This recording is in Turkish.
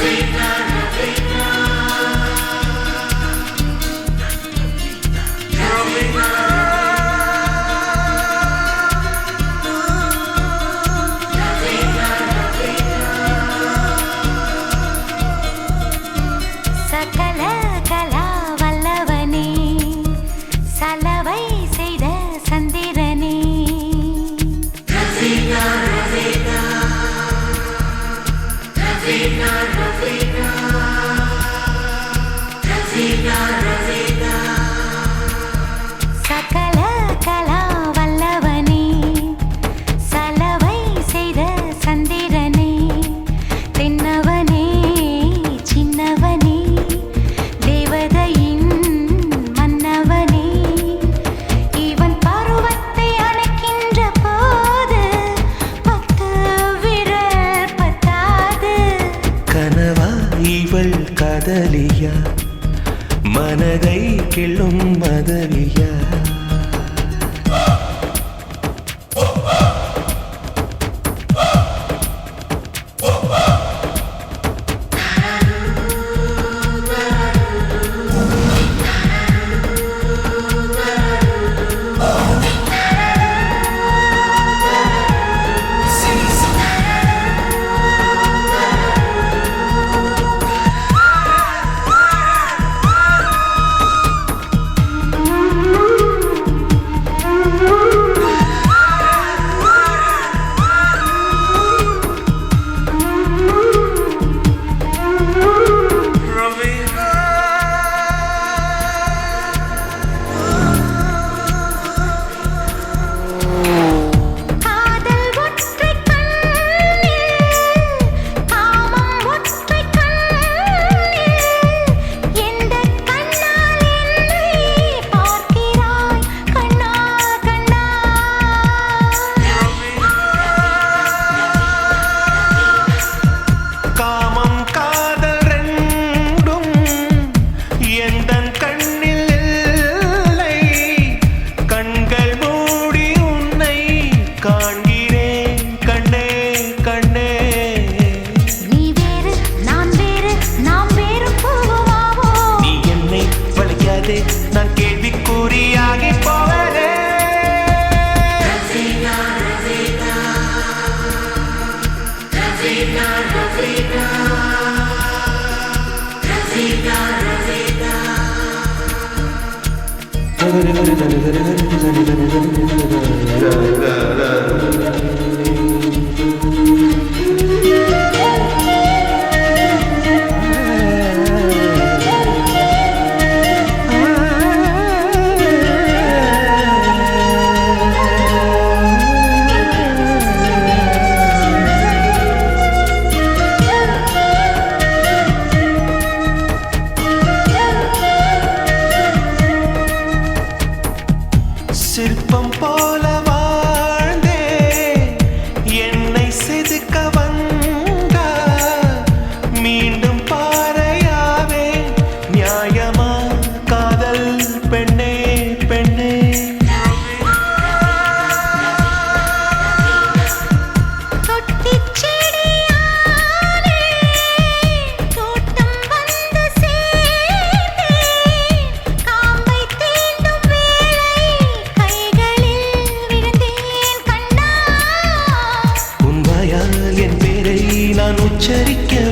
Marina. காதலியா மனதை கிள்ளும் மதவியா Thank you. ചരിക്കാം